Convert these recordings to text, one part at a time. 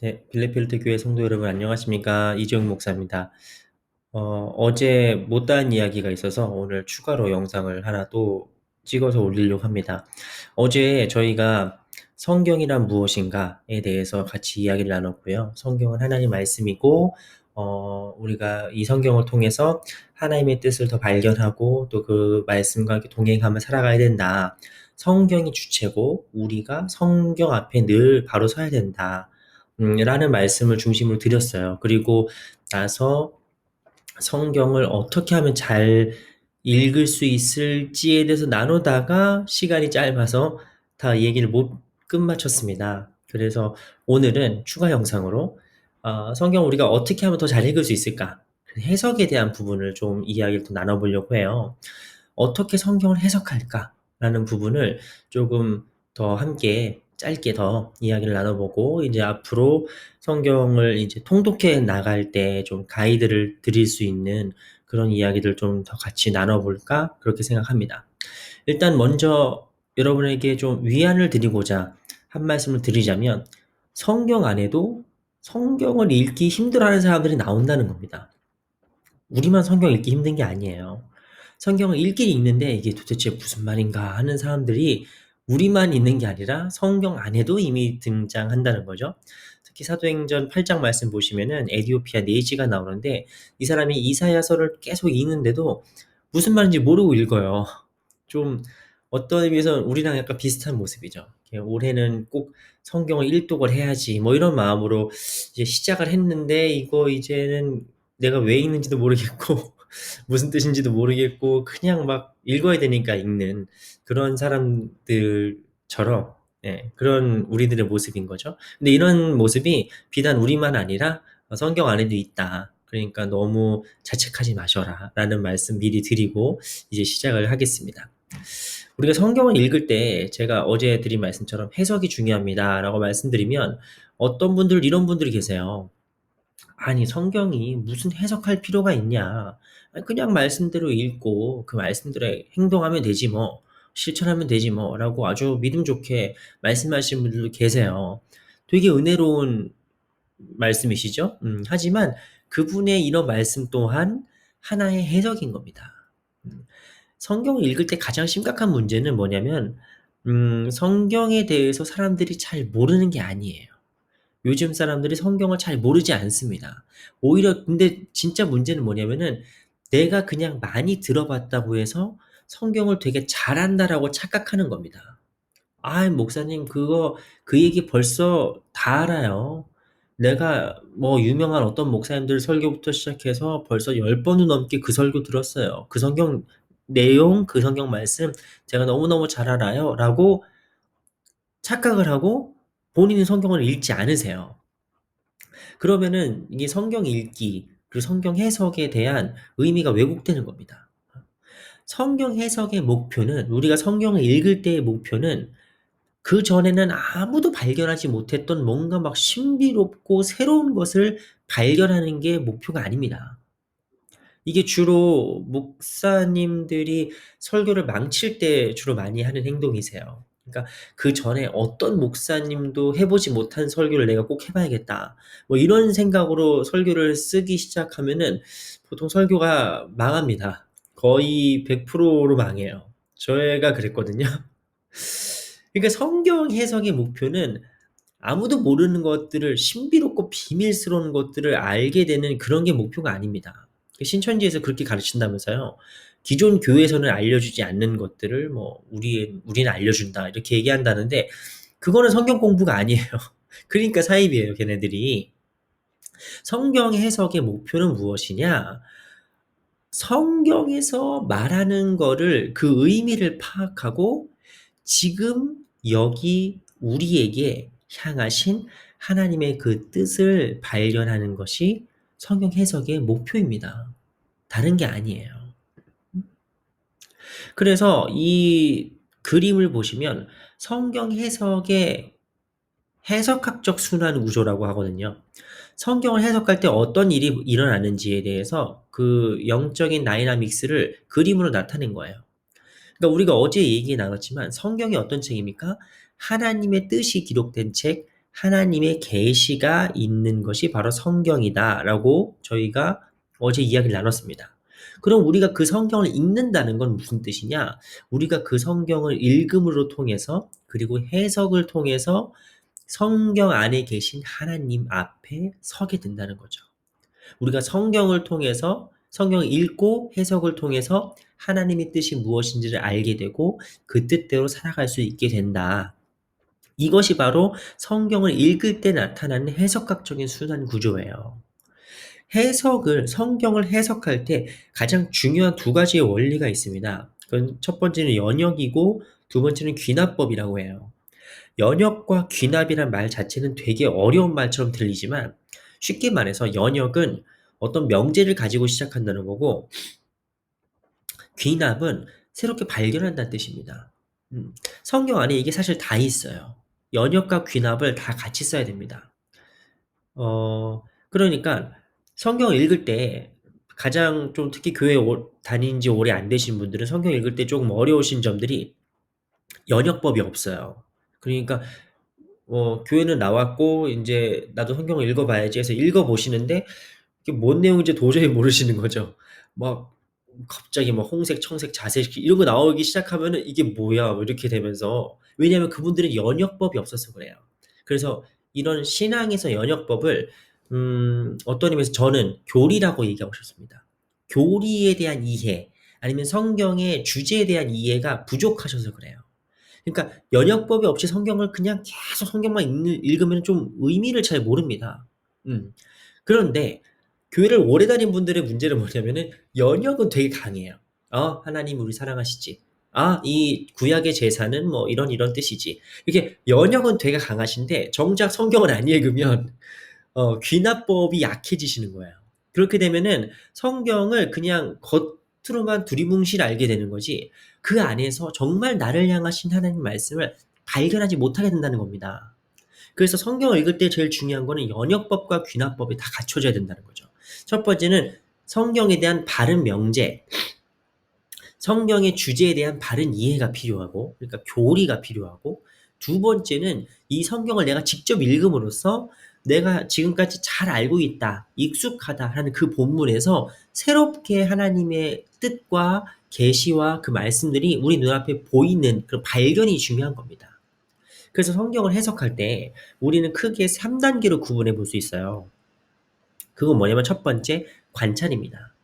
네, 빌레필드 교회 성도 여러분 안녕하십니까? 이재용 목사입니다. 어, 어제 못다한 이야기가 있어서 오늘 추가로 영상을 하나 또 찍어서 올리려고 합니다. 어제 저희가 성경이란 무엇인가에 대해서 같이 이야기를 나눴고요. 성경은 하나님 말씀이고, 어, 우리가 이 성경을 통해서 하나님의 뜻을 더 발견하고 또 그 말씀과 동행하며 살아가야 된다. 성경이 주체고 우리가 성경 앞에 늘 바로 서야 된다. 음, 라는 말씀을 중심으로 드렸어요. 그리고 나서 성경을 어떻게 하면 잘 읽을 수 있을지에 대해서 나누다가 시간이 짧아서 다 얘기를 못 끝마쳤습니다. 그래서 오늘은 추가 영상으로 어, 성경 우리가 어떻게 하면 더 잘 읽을 수 있을까? 그 해석에 대한 부분을 좀 이야기를 또 나눠보려고 해요. 어떻게 성경을 해석할까? 라는 부분을 조금 더 함께 짧게 더 이야기를 나눠보고 이제 앞으로 성경을 이제 통독해 나갈 때 좀 가이드를 드릴 수 있는 그런 이야기들 좀 더 같이 나눠볼까 그렇게 생각합니다. 일단 먼저 여러분에게 좀 위안을 드리고자 한 말씀을 드리자면 성경 안에도 성경을 읽기 힘들어하는 사람들이 나온다는 겁니다. 우리만 성경 읽기 힘든 게 아니에요. 성경을 읽긴 읽는데 이게 도대체 무슨 말인가 하는 사람들이 우리만 있는 게 아니라 성경 안에도 이미 등장한다는 거죠. 특히 사도행전 8장 말씀 보시면은 에디오피아 네지가 나오는데 이 사람이 이사야서를 계속 읽는데도 무슨 말인지 모르고 읽어요. 좀 어떤 의미에서 우리랑 약간 비슷한 모습이죠. 올해는 꼭 성경을 일독을 해야지 뭐 이런 마음으로 이제 시작을 했는데 이거 이제는 내가 왜 읽는지도 모르겠고 무슨 뜻인지도 모르겠고 그냥 막 읽어야 되니까 읽는 그런 사람들처럼 예, 그런 우리들의 모습인 거죠. 근데 이런 모습이 비단 우리만 아니라 성경 안에도 있다. 그러니까 너무 자책하지 마셔라 라는 말씀 미리 드리고 이제 시작을 하겠습니다. 우리가 성경을 읽을 때 제가 어제 드린 말씀처럼 해석이 중요합니다 라고 말씀드리면 어떤 분들 이런 분들이 계세요. 아니 성경이 무슨 해석할 필요가 있냐. 그냥 말씀대로 읽고 그 말씀대로 행동하면 되지 뭐. 실천하면 되지 뭐. 라고 아주 믿음 좋게 말씀하시는 분들도 계세요. 되게 은혜로운 말씀이시죠? 음, 하지만 그분의 이런 말씀 또한 하나의 해석인 겁니다. 음, 성경을 읽을 때 가장 심각한 문제는 뭐냐면, 음, 성경에 대해서 사람들이 잘 모르는 게 아니에요. 요즘 사람들이 성경을 잘 모르지 않습니다. 오히려 근데 진짜 문제는 뭐냐면은 내가 그냥 많이 들어봤다고 해서 성경을 되게 잘한다라고 착각하는 겁니다. 아, 목사님 그거 그 얘기 벌써 다 알아요. 내가 뭐 유명한 어떤 목사님들 설교부터 시작해서 벌써 10번은 넘게 그 설교 들었어요. 그 성경 내용, 그 성경 말씀 제가 너무너무 잘 알아요. 라고 착각을 하고 본인이 성경을 읽지 않으세요. 그러면은 이게 성경 읽기, 그리고 성경 해석에 대한 의미가 왜곡되는 겁니다. 성경 해석의 목표는, 우리가 성경을 읽을 때의 목표는 그 전에는 아무도 발견하지 못했던 뭔가 막 신비롭고 새로운 것을 발견하는 게 목표가 아닙니다. 이게 주로 목사님들이 설교를 망칠 때 주로 많이 하는 행동이세요. 그러니까 그 전에 어떤 목사님도 해보지 못한 설교를 내가 꼭 해봐야겠다. 뭐 이런 생각으로 설교를 쓰기 시작하면은 보통 설교가 망합니다. 거의 100%로 망해요. 저희가 그랬거든요. 그러니까 성경 해석의 목표는 아무도 모르는 것들을 신비롭고 비밀스러운 것들을 알게 되는 그런 게 목표가 아닙니다. 신천지에서 그렇게 가르친다면서요. 기존 교회에서는 알려주지 않는 것들을 뭐 우리 우리는 알려준다 이렇게 얘기한다는데 그거는 성경 공부가 아니에요. 그러니까 사입이에요, 걔네들이. 성경 해석의 목표는 무엇이냐? 성경에서 말하는 거를 그 의미를 파악하고 지금 여기 우리에게 향하신 하나님의 그 뜻을 발견하는 것이 성경 해석의 목표입니다. 다른 게 아니에요. 그래서 이 그림을 보시면 성경 해석의 해석학적 순환 구조라고 하거든요. 성경을 해석할 때 어떤 일이 일어나는지에 대해서 그 영적인 다이나믹스를 그림으로 나타낸 거예요. 그러니까 우리가 어제 얘기 나눴지만 성경이 어떤 책입니까? 하나님의 뜻이 기록된 책, 하나님의 계시가 있는 것이 바로 성경이다라고 저희가 어제 이야기를 나눴습니다. 그럼 우리가 그 성경을 읽는다는 건 무슨 뜻이냐? 우리가 그 성경을 읽음으로 통해서 그리고 해석을 통해서 성경 안에 계신 하나님 앞에 서게 된다는 거죠. 우리가 성경을 통해서 성경을 읽고 해석을 통해서 하나님의 뜻이 무엇인지를 알게 되고 그 뜻대로 살아갈 수 있게 된다. 이것이 바로 성경을 읽을 때 나타나는 해석학적인 순환 구조예요. 해석을 성경을 해석할 때 가장 중요한 두 가지의 원리가 있습니다. 첫 번째는 연역이고 두 번째는 귀납법이라고 해요. 연역과 귀납이란 말 자체는 되게 어려운 말처럼 들리지만 쉽게 말해서 연역은 어떤 명제를 가지고 시작한다는 거고 귀납은 새롭게 발견한다는 뜻입니다. 음, 성경 안에 이게 사실 다 있어요. 연역과 귀납을 다 같이 써야 됩니다. 어, 그러니까 성경을 읽을 때 가장 좀 특히 교회 오, 다닌 지 오래 안 되신 분들은 성경 읽을 때 조금 어려우신 점들이 연역법이 없어요. 그러니까 어, 교회는 나왔고 이제 나도 성경을 읽어봐야지 해서 읽어보시는데 이게 뭔 내용인지 도저히 모르시는 거죠. 막 갑자기 막 홍색, 청색, 자색 이런 거 나오기 시작하면은 이게 뭐야 뭐 이렇게 되면서 왜냐하면 그분들은 연역법이 없어서 그래요. 그래서 이런 신앙에서 연역법을 음, 어떤 의미에서 저는 교리라고 얘기하고 싶습니다. 교리에 대한 이해 아니면 성경의 주제에 대한 이해가 부족하셔서 그래요. 그러니까 연역법이 없이 성경을 그냥 계속 성경만 읽, 읽으면 좀 의미를 잘 모릅니다. 음. 그런데 교회를 오래 다닌 분들의 문제는 뭐냐면은 연역은 되게 강해요. 어, 하나님 우리 사랑하시지. 아, 이 구약의 제사는 뭐 이런 이런 뜻이지. 이렇게 연역은 되게 강하신데 정작 성경을 안 읽으면 어, 귀납법이 약해지시는 거예요. 그렇게 되면은 성경을 그냥 겉으로만 두리뭉실 알게 되는 거지 그 안에서 정말 나를 향하신 하나님 말씀을 발견하지 못하게 된다는 겁니다. 그래서 성경을 읽을 때 제일 중요한 거는 연역법과 귀납법이 다 갖춰져야 된다는 거죠. 첫 번째는 성경에 대한 바른 명제, 성경의 주제에 대한 바른 이해가 필요하고, 그러니까 교리가 필요하고, 두 번째는 이 성경을 내가 직접 읽음으로써 내가 지금까지 잘 알고 있다, 익숙하다 하는 그 본문에서 새롭게 하나님의 뜻과 계시와 그 말씀들이 우리 눈앞에 보이는 그 발견이 중요한 겁니다. 그래서 성경을 해석할 때 우리는 크게 3단계로 구분해 볼 수 있어요. 그건 뭐냐면 첫 번째 관찰입니다.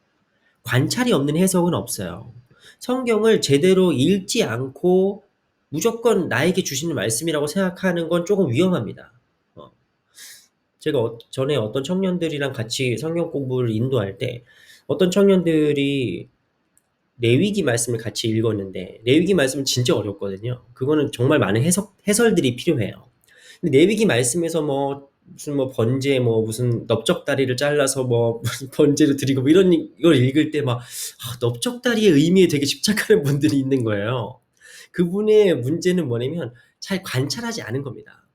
관찰이 없는 해석은 없어요. 성경을 제대로 읽지 않고 무조건 나에게 주시는 말씀이라고 생각하는 건 조금 위험합니다. 어. 제가 어, 전에 어떤 청년들이랑 같이 성경 공부를 인도할 때 어떤 청년들이 레위기 말씀을 같이 읽었는데 레위기 말씀은 진짜 어렵거든요. 그거는 정말 많은 해석 해설들이 필요해요. 근데 레위기 말씀에서 뭐 무슨 뭐 번제 뭐 무슨 넓적다리를 잘라서 뭐 번제를 드리고 뭐 이런 이걸 읽을 때 막 아, 넓적다리의 의미에 되게 집착하는 분들이 있는 거예요. 그분의 문제는 뭐냐면 잘 관찰하지 않은 겁니다.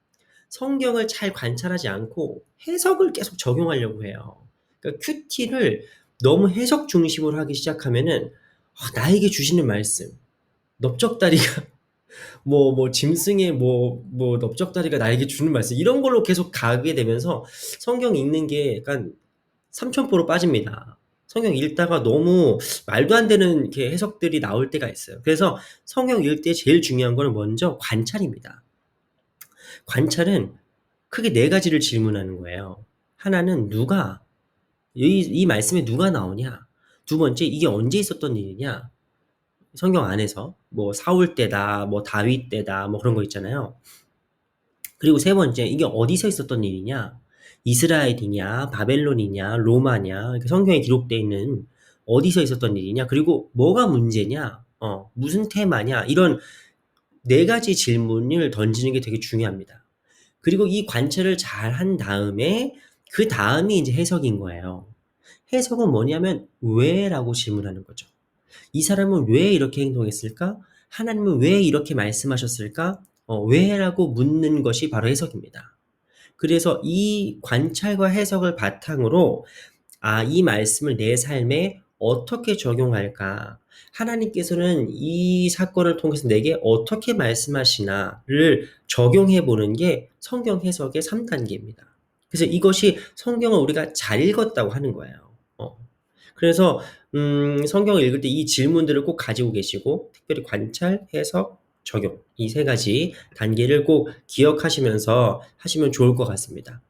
성경을 잘 관찰하지 않고 해석을 계속 적용하려고 해요. 그러니까 큐티를 너무 해석 중심으로 하기 시작하면은 아, 나에게 주시는 말씀, 넓적다리가 뭐, 뭐, 짐승의 뭐, 뭐, 넓적다리가 나에게 주는 말씀, 이런 걸로 계속 가게 되면서 성경 읽는 게 약간 삼천포로 빠집니다. 성경 읽다가 너무 말도 안 되는 이렇게 해석들이 나올 때가 있어요. 그래서 성경 읽을 때 제일 중요한 거는 먼저 관찰입니다. 관찰은 크게 네 가지를 질문하는 거예요. 하나는 누가, 이, 이 말씀에 누가 나오냐? 두 번째, 이게 언제 있었던 일이냐? 성경 안에서 뭐 사울 때다, 뭐 다윗 때다, 뭐 그런 거 있잖아요. 그리고 세 번째, 이게 어디서 있었던 일이냐? 이스라엘이냐, 바벨론이냐, 로마냐, 성경에 기록되어 있는 어디서 있었던 일이냐, 그리고 뭐가 문제냐, 어, 무슨 테마냐, 이런 네 가지 질문을 던지는 게 되게 중요합니다. 그리고 이 관찰을 잘 한 다음에 그 다음이 이제 해석인 거예요. 해석은 뭐냐면 왜라고 질문하는 거죠. 이 사람은 왜 이렇게 행동했을까? 하나님은 왜 이렇게 말씀하셨을까? 어, 왜라고 묻는 것이 바로 해석입니다. 그래서 이 관찰과 해석을 바탕으로 아, 이 말씀을 내 삶에 어떻게 적용할까? 하나님께서는 이 사건을 통해서 내게 어떻게 말씀하시나를 적용해 보는 게 성경 해석의 3단계입니다. 그래서 이것이 성경을 우리가 잘 읽었다고 하는 거예요. 어. 그래서 음, 성경을 읽을 때 이 질문들을 꼭 가지고 계시고 특별히 관찰, 해석, 적용 이 세 가지 단계를 꼭 기억하시면서 하시면 좋을 것 같습니다.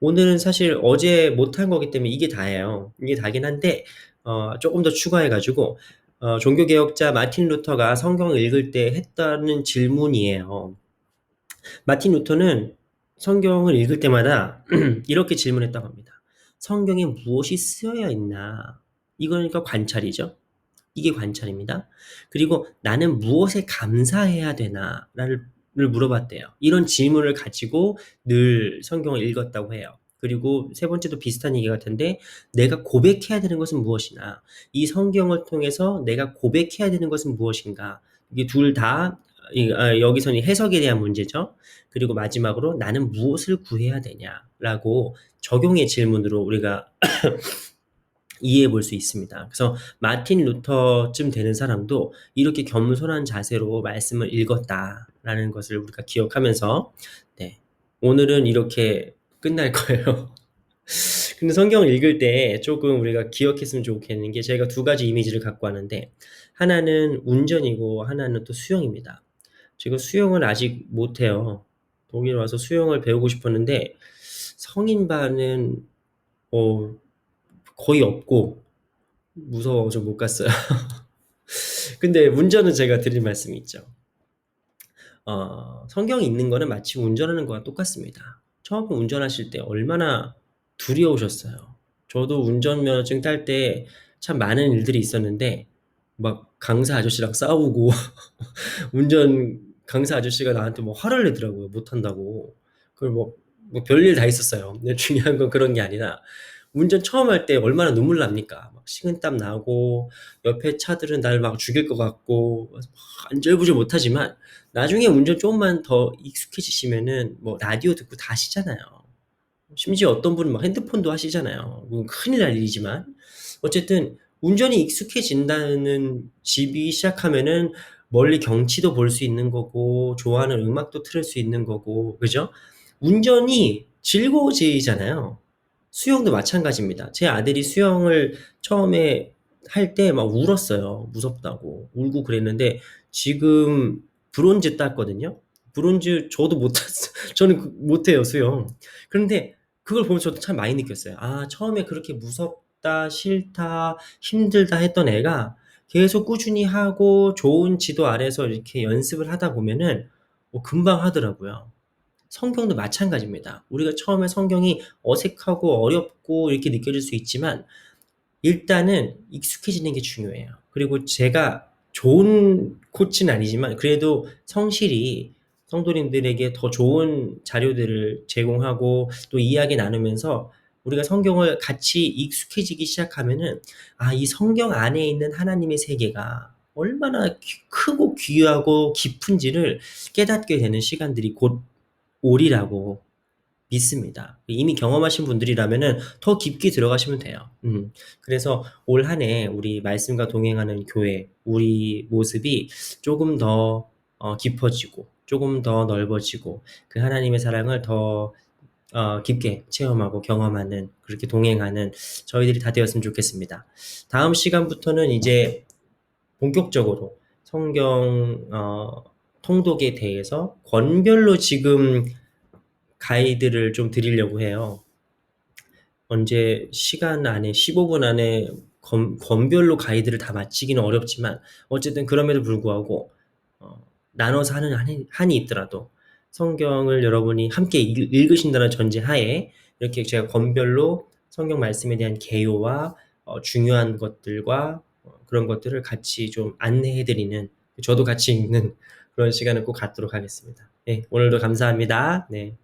오늘은 사실 어제 못한 거기 때문에 이게 다예요. 이게 다긴 한데 어, 조금 더 추가해가지고 어, 종교개혁자 마틴 루터가 성경을 읽을 때 했다는 질문이에요. 마틴 루터는 성경을 읽을 때마다 이렇게 질문했다고 합니다. 성경에 무엇이 쓰여야 있나? 이거니까 관찰이죠. 이게 관찰입니다. 그리고 나는 무엇에 감사해야 되나? 를 물어봤대요. 이런 질문을 가지고 늘 성경을 읽었다고 해요. 그리고 세 번째도 비슷한 얘기 같은데 내가 고백해야 되는 것은 무엇이나 이 성경을 통해서 내가 고백해야 되는 것은 무엇인가 이게 둘다 아, 여기서는 해석에 대한 문제죠. 그리고 마지막으로 나는 무엇을 구해야 되냐라고 적용의 질문으로 우리가 이해해 볼 수 있습니다. 그래서 마틴 루터쯤 되는 사람도 이렇게 겸손한 자세로 말씀을 읽었다라는 것을 우리가 기억하면서 네, 오늘은 이렇게 끝날 거예요. 근데 성경을 읽을 때 조금 우리가 기억했으면 좋겠는 게 제가 두 가지 이미지를 갖고 왔는데 하나는 운전이고 하나는 또 수영입니다. 제가 수영을 아직 못해요. 독일 와서 수영을 배우고 싶었는데 성인반은 어, 거의 없고 무서워서 못 갔어요. 근데 운전은 제가 드릴 말씀이 있죠. 어, 성경이 있는 거는 마치 운전하는 거와 똑같습니다. 처음 운전하실 때 얼마나 두려우셨어요. 저도 운전면허증 딸 때 참 많은 일들이 있었는데 막 강사 아저씨랑 싸우고 운전 강사 아저씨가 나한테 뭐 화를 내더라고요. 못 한다고. 그걸 뭐, 뭐 별일 다 있었어요. 근데 중요한 건 그런 게 아니라 운전 처음 할 때 얼마나 눈물 납니까? 막 식은땀 나고 옆에 차들은 날 막 죽일 것 같고 안절부절 못하지만 나중에 운전 조금만 더 익숙해지시면은 뭐 라디오 듣고 다 하시잖아요. 심지어 어떤 분은 막 핸드폰도 하시잖아요. 큰일 날 일이지만 어쨌든 운전이 익숙해진다는 집이 시작하면은 멀리 경치도 볼 수 있는 거고 좋아하는 음악도 틀을 수 있는 거고 그죠? 운전이 즐거워지잖아요. 수영도 마찬가지입니다. 제 아들이 수영을 처음에 할 때 막 울었어요. 무섭다고. 울고 그랬는데 지금 브론즈 땄거든요. 브론즈 저도 못 탔어요. 저는 그 못해요, 수영. 그런데 그걸 보면서 저도 참 많이 느꼈어요. 아, 처음에 그렇게 무섭다, 싫다, 힘들다 했던 애가 계속 꾸준히 하고 좋은 지도 아래서 이렇게 연습을 하다 보면은 뭐 금방 하더라고요. 성경도 마찬가지입니다. 우리가 처음에 성경이 어색하고 어렵고 이렇게 느껴질 수 있지만 일단은 익숙해지는 게 중요해요. 그리고 제가 좋은 코치는 아니지만 그래도 성실히 성도님들에게 더 좋은 자료들을 제공하고 또 이야기 나누면서 우리가 성경을 같이 익숙해지기 시작하면은 아, 이 성경 안에 있는 하나님의 세계가 얼마나 크고 귀하고 깊은지를 깨닫게 되는 시간들이 곧 오리라고 믿습니다. 이미 경험하신 분들이라면은 더 깊게 들어가시면 돼요. 음. 그래서 올 한 해 우리 말씀과 동행하는 교회, 우리 모습이 조금 더 어, 깊어지고, 조금 더 넓어지고, 그 하나님의 사랑을 더 어, 깊게 체험하고 경험하는, 그렇게 동행하는 저희들이 다 되었으면 좋겠습니다. 다음 시간부터는 이제 본격적으로 성경, 어, 통독에 대해서 권별로 지금 가이드를 좀 드리려고 해요. 언제 시간 안에 15분 안에 권, 권별로 가이드를 다 마치기는 어렵지만 어쨌든 그럼에도 불구하고 어, 나눠서 하는 한이, 한이 있더라도 성경을 여러분이 함께 읽, 으신다는 전제 하에 이렇게 제가 권별로 성경 말씀에 대한 개요와 어, 중요한 것들과 어, 그런 것들을 같이 좀 안내해드리는 저도 같이 읽는 그런 시간을 꼭 갖도록 하겠습니다. 네, 오늘도 감사합니다. 네.